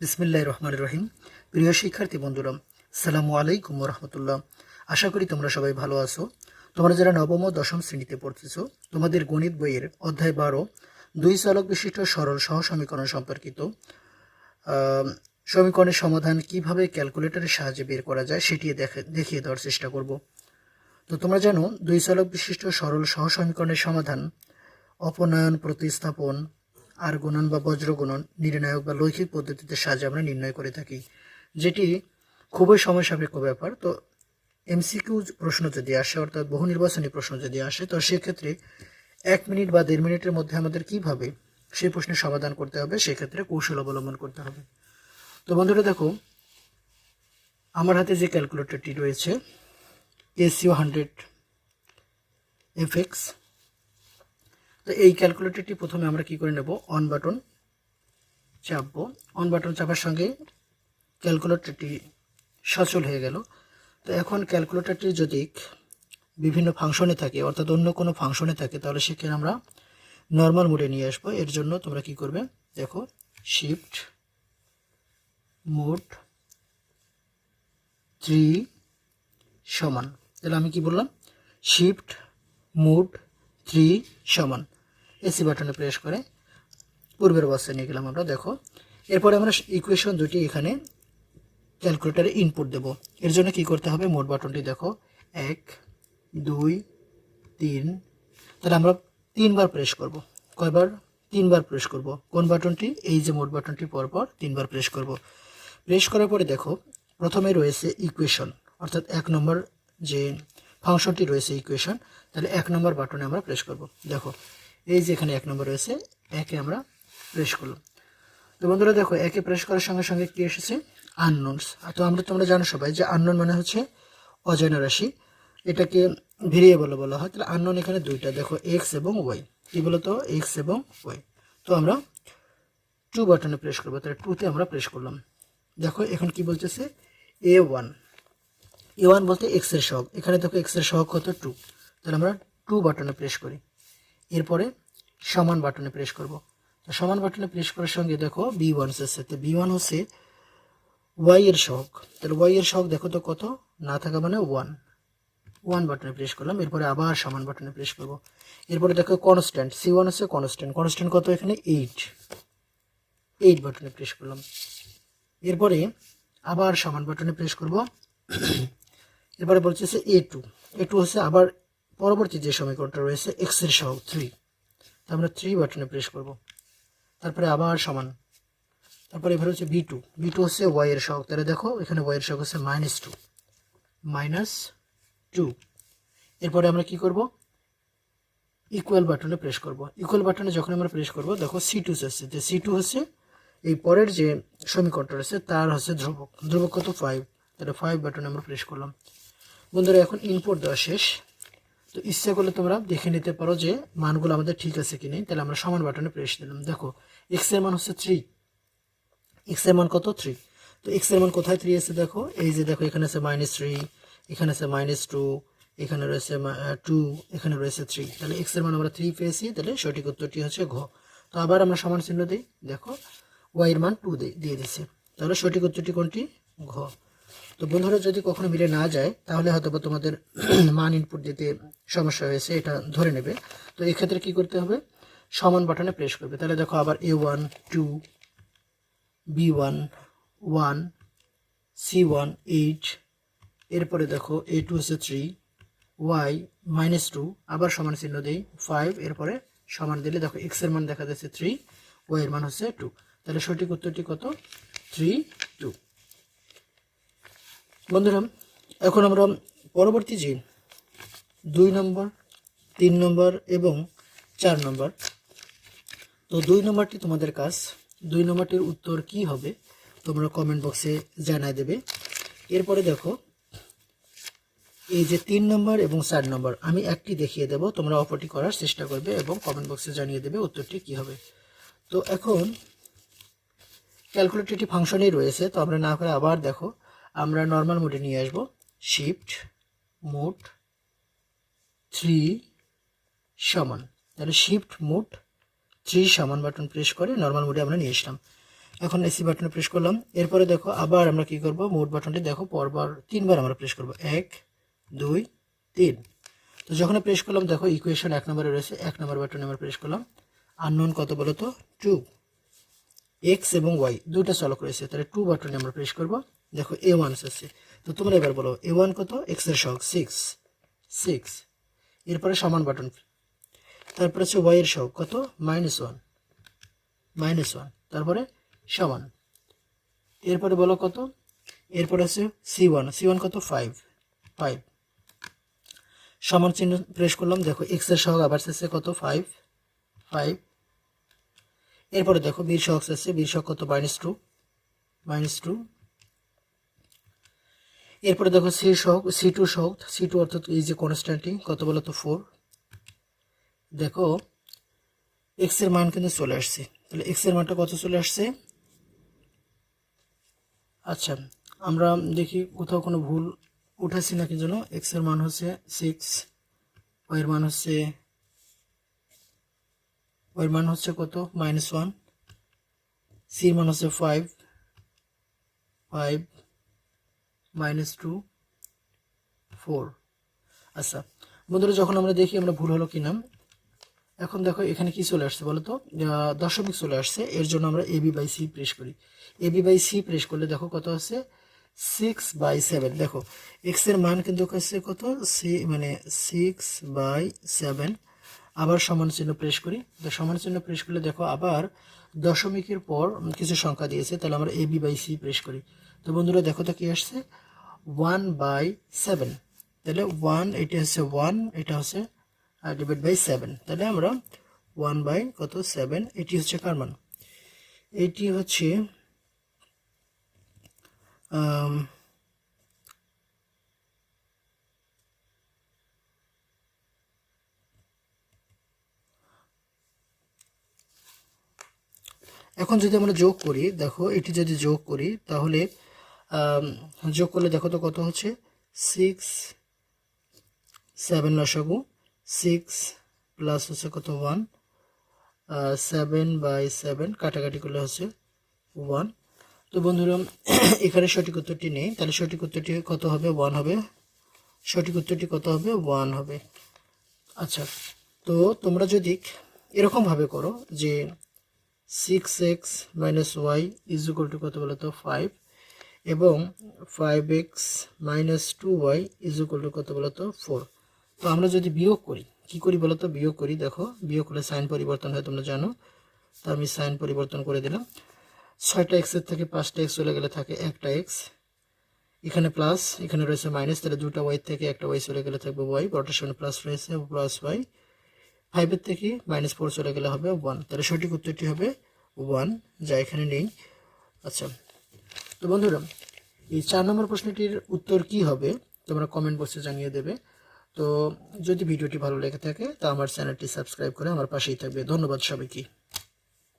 বিসমিল্লাহ রহমান রহিম। প্রিয় শিক্ষার্থী বন্ধুরা সালামু আলাইকুম রহমতুল্লাহ। আশা করি তোমরা সবাই ভালো আছো। তোমরা যারা নবম ও দশম শ্রেণীতে পড়তেছো, তোমাদের গণিত বইয়ের অধ্যায় বারো, দুই চালক বিশিষ্ট সরল সহ সমীকরণ সম্পর্কিত সমীকরণের সমাধান কীভাবে ক্যালকুলেটরের সাহায্যে বের করা যায় সেটি দেখে, দেখিয়ে দেওয়ার চেষ্টা করব। তো তোমরা জানো, দুই চালক বিশিষ্ট সরল সহ সমীকরণের সমাধান, অপনয়ন, প্রতিস্থাপন আর গুণন বা বজ্রগুণন নির্ণায়ক বা লৈখিক পদ্ধতিতে সাহায্যে আমরা নির্ণয় করে থাকি। যেটি খুবই সময় সাপেক্ষ ব্যাপার। তো এমসিকিউ প্রশ্ন যদি আসে, অর্থাৎ বহু নির্বাচনী প্রশ্ন যদি আসে, তো সেক্ষেত্রে এক মিনিট বা দেড় মিনিটের মধ্যে আমাদের কীভাবে সেই প্রশ্নের সমাধান করতে হবে, সেক্ষেত্রে কৌশল অবলম্বন করতে হবে। তো বন্ধুরা, দেখো, আমার হাতে যে ক্যালকুলেটরটি রয়েছে এসিও হান্ড্রেড এফএক্স তো এই ক্যালকুলেটরটি প্রথমে আমরা কি করে নেব? অন বাটন চাপবো। অন বাটন চাপার সঙ্গে ক্যালকুলেটরটি সচল হয়ে গেল। তো এখন ক্যালকুলেটরটি যদি বিভিন্ন ফাংশনে থাকে, অর্থাৎ অন্য কোনো ফাংশনে থাকে, তাহলে সেখানে আমরা নর্মাল মোডে নিয়ে আসব। এর জন্য তোমরা কি করবে? দেখো শিফট মোড থ্রি সমান। তাহলে আমি কি বললাম? শিফট মুড থ্রি সমান। এসি বাটনে প্রেস করে পূর্বের অবস্থায় নিয়ে গেলাম আমরা, দেখো। এরপরে আমরা ইকুয়েশন দুটি এখানে ক্যালকুলেটারে ইনপুট দেব। এর জন্য কি করতে হবে? মোট বাটনটি দেখো। এক, দুই, তিন। তাহলে আমরা তিনবার প্রেস করব। কয়বার? তিনবার প্রেস করব। কোন বাটনটি? এই যে মোট বাটনটি পরপর তিনবার প্রেস করব। প্রেস করার পরে দেখো, প্রথমে রয়েছে ইকুয়েশন অর্থাৎ এক নম্বর যে ফাংশনটি রয়েছে ইকুয়েশন তাহলে এক নম্বর বাটনে আমরা প্রেস করব। দেখো এই যে এখানে এক নম্বর রয়েছে, একে আমরা প্রেস করলাম। তো বন্ধুরা দেখো, একে প্রেস করার সঙ্গে সঙ্গে কি এসেছে? আননোনস তো আমরা তোমরা জানো সবাই যে আননোন মানে হচ্ছে অজানা রাশি। এটাকে ভেরিয়েবল বলা হয়। তাহলে আননোন এখানে দুইটা। দেখো এক্স এবং ওয়াই কি বলতো? এক্স এবং ওয়াই তো আমরা টু বাটনে প্রেস করব। তাহলে টুতে আমরা প্রেস করলাম। দেখো, এখন কি বলতেছে? এ ওয়ান এ ওয়ান বলতে এক্সের সহগ। এখানে দেখো এক্সের সহগ কত? টু তাহলে আমরা টু বাটনে প্রেস করি। এরপরে সমান বাটনে প্রেস করব। তো সমান বাটনে প্রেস করার সঙ্গে দেখো বি ওয়ান তো বি ওয়ান হচ্ছে ওয়াই এর সহগ। তাহলে ওয়াই এর সহগ দেখো তো কত? না থাকা মানে ওয়ান ওয়ান বাটনে প্রেস করলাম, এরপরে আবার সমান বাটনে প্রেস করব। এরপরে দেখো কনস্ট্যান্ট সি ওয়ান হচ্ছে কনস্ট্যান্ট কনস্ট্যান্ট কত এখানে? এইট এইট বাটনে প্রেস করলাম। এরপরে আবার সমান বাটনে প্রেস করব। এরপরে বলছে এ টু এ টু হচ্ছে আবার পরবর্তী যে সমীকরণটা রয়েছে এক্সের সহগ থ্রি আমরা থ্রি বাটনে প্রেস করব। তারপরে আবার সমান। তারপরে এবার হচ্ছে বি টু বি টু হচ্ছে ওয়াইয়ের শখ তাহলে দেখো, এখানে ওয়াইয়ের শখ হচ্ছে মাইনাস টু মাইনাস টু এরপরে আমরা কি করব? ইকুয়াল বাটনে প্রেস করব। ইকুয়াল বাটনে যখন আমরা প্রেস করব, দেখো সি টু আসছে। যে সি টু হচ্ছে এই পরের যে সমীকরণটা রয়েছে তার হচ্ছে ধ্রুবক। ধ্রুবক কত? ফাইভ তাহলে ফাইভ বাটনে আমরা প্রেস করলাম। বন্ধুরা, এখন ইনপুট দেওয়া শেষ। তো ইচ্ছা করলে তোমরা দেখে নিতে পারো যে মানগুলো আমাদের ঠিক আছে কি নেই। তাহলে আমরা সমান বাটনে প্রেস দিলাম দেখো এক্সের মান হচ্ছে থ্রি এক্সের মান কত? থ্রি তো এক্সের মান কোথায় থ্রি আছে দেখো? এই যে দেখো, এখানে আছে মাইনাস থ্রি এখানে আছে মাইনাস টু এখানে রয়েছে টু এখানে রয়েছে থ্রি তাহলে এক্সের মান আমরা থ্রি পেয়েছি, তাহলে সঠিক উত্তরটি হচ্ছে ঘ। তো আবার আমরা সমান চিহ্ন দিই। দেখো ওয়াই এর মান টু দিয়ে দিচ্ছে তাহলে সঠিক উত্তরটি কোনটি? ঘ। তো বন্ধুরা, যদি কখনো মিলে না যায়, তাহলে হয়তো তোমাদের মান ইনপুট দিতে সমস্যা হয়েছে, এটা ধরে নেবে। তো এক্ষেত্রে কি করতে হবে? সমান বাটনে প্রেস করবে। তাহলে দেখো আবার A one two B one one C one eight এরপরে দেখো এ টু হচ্ছে থ্রি ওয়াই মাইনাস টু আবার সমান চিহ্ন দিই ফাইভ এরপরে সমান দিলে দেখো এক্সের মান দেখা যাচ্ছে থ্রি ওয়াই এর মান হচ্ছে টু তাহলে সঠিক উত্তরটি কত? থ্রি বন্ধুরা, এখন আমরা পরবর্তী যে দুই নম্বর, তিন নম্বর এবং চার নম্বর, তো দুই নম্বরটি তোমাদের কাজ। দুই নম্বরটির উত্তর কি হবে তোমরা কমেন্ট বক্সে জানাই দেবে। এরপরে দেখো, এই যে তিন নম্বর এবং চার নম্বর, আমি একটি দেখিয়ে দেব, তোমরা অপরটি করার চেষ্টা করবে এবং কমেন্ট বক্সে জানিয়ে দেবে উত্তরটি কি হবে। তো এখন ক্যালকুলেটরটি ফাংশনেই রয়েছে, তো আমরা না করে আবার দেখো আমরা নর্মাল মোডে নিয়ে আসব। শিফট মোড থ্রি সমান। তাহলে শিফট মোড থ্রি সমান বাটন প্রেস করে নর্মাল মোডে আমরা নিয়ে আসলাম। এখন এসি বাটনে প্রেস করলাম। এরপরে দেখো আবার আমরা কি করব? মোড বাটনটি দেখো পরবার তিনবার আমরা প্রেস করব। এক, দুই, তিন। তো যখন প্রেস করলাম, দেখো ইকুয়েশন এক নম্বরে রয়েছে। এক নম্বর বাটনে আমরা প্রেস করলাম। আননোন কত বলো তো? টু এক্স এবং ওয়াই দুইটা চলক রয়েছে তাহলে টু বাটনে আমরা প্রেস করব। দেখো এ ওয়ান আছে তো তোমরা এবার বলো এ ওয়ান কত? এক্সের সহগ সিক্স সিক্স এরপরে সমান বাটন তারপরে হচ্ছে ওয়াই এর সহগ, কত? মাইনাস ওয়ান মাইনাস ওয়ান তারপরে সমান। এরপরে বলো কত? এরপরে আছে সি ওয়ান সি ওয়ান কত? ফাইভ ফাইভ সমান চিহ্ন প্রেস করলাম, দেখো এক্সের সহগ আবার শেষে কত? ফাইভ ফাইভ এরপরে দেখো বীর সহগ শেষে বীর সহগ কত? মাইনাস টু মাইনাস টু এরপরে দেখো সি সহগ সি টু সহগ সি টু অর্থাৎ এই যে কনস্ট্যান্টিং কত বলো তো ফোর দেখো এক্সের মান কিন্তু চলে আসছে। তাহলে এক্সের মানটা কত চলে আসছে? আচ্ছা আমরা দেখি কোথাও কোনো ভুল উঠাচ্ছি নাকি যেন। এক্সের মান হচ্ছে সিক্স ওয়াই এর মান হচ্ছে ওয়াই এর মান হচ্ছে কত? মাইনাস ওয়ান সি এর মান হচ্ছে five five minus two four. আচ্ছা বন্ধুরা যখন আমরা দেখি আমরা ভুল হলো কিনা এখন দেখো এখানে কি চলে আসছে বলো তো? আহ, দশমিক চলে আসছে এর জন্য আমরা A B by C press করি। A B by C press করলে দেখো কত আছে? সিক্স বাই সেভেন দেখো এক্সের মান কিন্তু হচ্ছে কত? সি মানে সিক্স বাই সেভেন আবার সমান চিহ্ন প্রেস করি। তো সমান চিহ্ন প্রেস করলে দেখো আবার দশমিকের পর কিছু সংখ্যা দিয়েছে তাহলে আমরা A B by C press করি। তো বন্ধুরা দেখো তো কি আসছে? ওয়ান বাই সেভেন তাহলে ওয়ান এটা হচ্ছে ওয়ান এটা হচ্ছে ডিভাইড বাই সেভেন তাহলে আমরা ওয়ান বাই কত? সেভেন এটি হচ্ছে কার এটি হচ্ছে এখন যদি আমরা যোগ করি, দেখো, এটি যদি যোগ করি, তাহলে যোগ করলে দেখো তো কত হচ্ছে? সিক্স সেভেন লসাগু। সিক্স প্লাস হচ্ছে কত? ওয়ান সেভেন বাই সেভেন কাটাকাটি করলে হচ্ছে ওয়ান তো বন্ধুরা, এখানে সঠিক উত্তরটি নেই। তাহলে সঠিক উত্তরটি কত হবে? ওয়ান হবে। সঠিক উত্তরটি কত হবে? ওয়ান হবে। আচ্ছা তো তোমরা যদি এরকমভাবে করো যে six X minus Y is equal to কত বলো তো ফাইভ এবং five X minus two Y is equal to কত বলো তো ফোর তো আমরা যদি বিয়োগ করি, কি করি বলো তো বিয়োগ করি, দেখো, বিয়োগ করলে সাইন পরিবর্তন হয়, তোমরা জানো। তো আমি সাইন পরিবর্তন করে দিলাম। ছয়টা এক্সের থেকে পাঁচটা এক্স চলে গেলে থাকে একটা এক্স এখানে প্লাস এখানে রয়েছে মাইনাস তাহলে দুটা ওয়াই থেকে একটা ওয়াই চলে গেলে থাকবে ওয়াই বড়টার সামনে প্লাস রয়েছে প্লাস ওয়াই ফাইভের থেকে মাইনাস ফোর চলে গেলে হবে ওয়ান তাহলে সঠিক উত্তরটি হবে ওয়ান যা এখানে নেই। আচ্ছা তো বন্ধুরা, এই চার নম্বর প্রশ্নটির উত্তর কি হবে? তোমরা কমেন্ট বক্সে জানিয়ে দেবে। তো যদি ভিডিওটি ভালো লেগে থাকে, তা আমার চ্যানেলটি সাবস্ক্রাইব করে আমার পাশেই থাকবে। ধন্যবাদ সবাইকে।